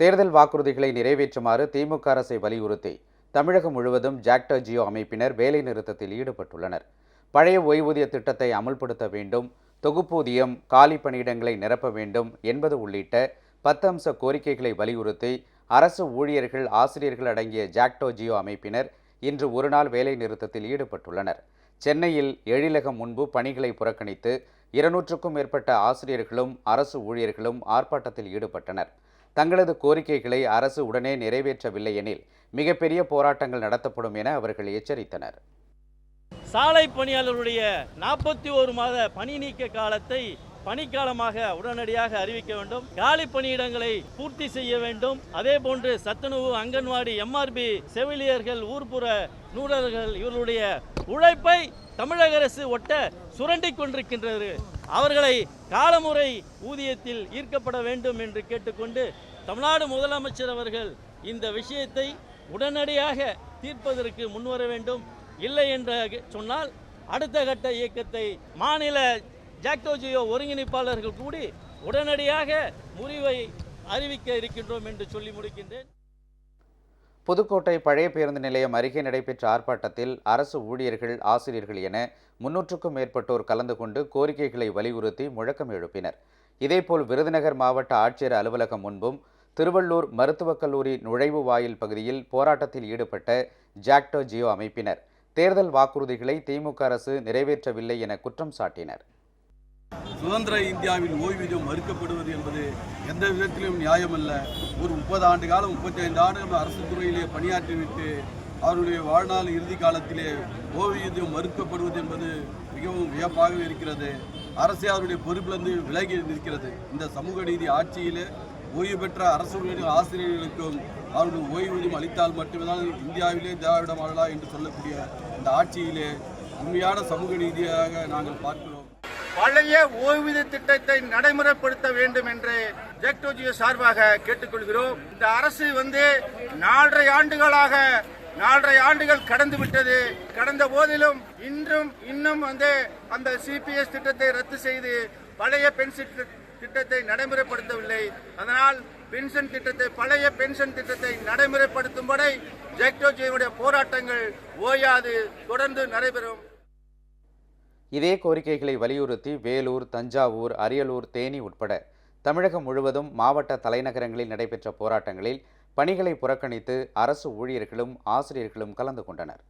தேர்தல் வாக்குறுதிகளை நிறைவேற்றுமாறு திமுக அரசை வலியுறுத்தி தமிழகம் முழுவதும் ஜாக்டோ ஜியோ அமைப்பினர் வேலைநிறுத்தத்தில் ஈடுபட்டுள்ளனர். பழைய ஓய்வூதிய திட்டத்தை அமல்படுத்த வேண்டும் தொகுப்பூதியம் காலி பணியிடங்களை நிரப்ப வேண்டும் என்பது உள்ளிட்ட பத்து அம்ச கோரிக்கைகளை வலியுறுத்தி அரசு ஊழியர்கள் ஆசிரியர்கள் அடங்கிய ஜாக்டோ ஜியோ அமைப்பினர் இன்று ஒருநாள் வேலை நிறுத்தத்தில் ஈடுபட்டுள்ளனர். சென்னையில் எழிலகம் முன்பு பணிகளை புறக்கணித்து இருநூற்றுக்கும் மேற்பட்ட ஆசிரியர்களும் அரசு ஊழியர்களும் ஆர்ப்பாட்டத்தில் ஈடுபட்டனர். தங்களது கோரிக்கைகளை அரசு உடனே நிறைவேற்றவில்லை எனில் மிகப்பெரிய போராட்டங்கள் நடத்தப்படும் என அவர்கள் எச்சரித்தனர். சாலை பணியாளருடைய நாற்பத்தி ஒரு மாத பணி நீக்க காலத்தை பணிக்காலமாக உடனடியாக அறிவிக்க வேண்டும். காலி பணியிடங்களை பூர்த்தி செய்ய வேண்டும். அதே போன்று சத்துணவு அங்கன்வாடி எம்ஆர்பி செவிலியர்கள் ஊர்ப்புற நூலர்கள் இவர்களுடைய உழைப்பை தமிழக அரசு ஒட்ட சுரண்டி கொண்டிருக்கின்றது. அவர்களை காலமுறை ஊதியத்தில் ஈர்க்கப்பட வேண்டும் என்று கேட்டுக்கொண்டு தமிழ்நாடு முதலமைச்சர் அவர்கள் இந்த விஷயத்தை உடனடியாக தீர்ப்பதற்கு முன்வர வேண்டும். இல்லை என்று சொன்னால் அடுத்த கட்ட இயக்கத்தை மாநில ஜாக்டோஜியோ ஒருங்கிணைப்பாளர்கள் கூடி உடனடியாக முறிவை அறிவிக்க இருக்கின்றோம் என்று சொல்லி முடிக்கின்றேன். புதுக்கோட்டை பழைய பேருந்து நிலையம் அருகே நடைபெற்ற ஆர்ப்பாட்டத்தில் அரசு ஊழியர்கள் ஆசிரியர்கள் என முன்னூற்றுக்கும் மேற்பட்டோர் கலந்து கொண்டு கோரிக்கைகளை வலியுறுத்தி முழக்கம் எழுப்பினர். இதேபோல் விருதுநகர் மாவட்ட ஆட்சியர் அலுவலகம் முன்பும் திருவள்ளூர் மருத்துவக் கல்லூரி நுழைவு வாயில் பகுதியில் போராட்டத்தில் ஈடுபட்ட ஜாக்டோ ஜியோ அமைப்பினர். தேர்தல் வாக்குறுதிகளை திமுக அரசு நிறைவேற்றவில்லை என குற்றம் சாட்டினர். சுதந்திர இந்தியாவில் ஓய்வூதியம் மறுக்கப்படுவது என்பது எந்த விதத்திலும் நியாயமல்ல. ஒரு முப்பது ஆண்டு காலம் முப்பத்தி ஐந்து ஆண்டுகள் அரசு துறையிலே பணியாற்றிவிட்டு அவருடைய வாழ்நாள் இறுதி காலத்திலே ஓய்வூதியம் மறுக்கப்படுவது என்பது மிகவும் வியப்பாக இருக்கிறது. அரசே அவருடைய பொறுப்பிலிருந்து விலகி நிற்கிறது. இந்த சமூக நீதி ஆட்சியிலே ஓய்வு பெற்ற அரசு ஆசிரியர்களுக்கும் அவர்கள் ஓய்வூதியம் அளித்தால் மட்டுமே தான் இந்தியாவிலே திராவிட மாடலா என்று சொல்லக்கூடிய இந்த ஆட்சியிலே உண்மையான சமூக நீதியாக நாங்கள் பார்க்கிறோம். பழைய ஓய்வூதிய திட்டத்தை நடைமுறைப்படுத்த வேண்டும் என்று ஜெக்டோஜியோ சார்பாக கேட்டுக்கொள்கிறோம். இந்த அரசு வந்து நாலரை ஆண்டுகளாக நாலரை ஆண்டுகள் கடந்து விட்டது. கடந்த போதிலும் இன்றும் இன்னும் வந்து அந்த சிபிஎஸ் திட்டத்தை ரத்து செய்து பழைய பென்ஷன் திட்டத்தை நடைமுறைப்படுத்தவில்லை. அதனால் பென்ஷன் திட்டத்தை பழைய பென்ஷன் திட்டத்தை நடைமுறைப்படுத்தும்படி ஜெக்டோஜியோடைய போராட்டங்கள் ஓயாது. தொடர்ந்து நடைபெறும். இதே கோரிக்கைகளை வலியுறுத்தி வேலூர் தஞ்சாவூர் அரியலூர் தேனி உட்பட தமிழகம் முழுவதும் மாவட்ட தலைநகரங்களில் நடைபெற்ற போராட்டங்களில் பணிகளை புறக்கணித்து அரசு ஊழியர்களும் ஆசிரியர்களும் கலந்து கொண்டனர்.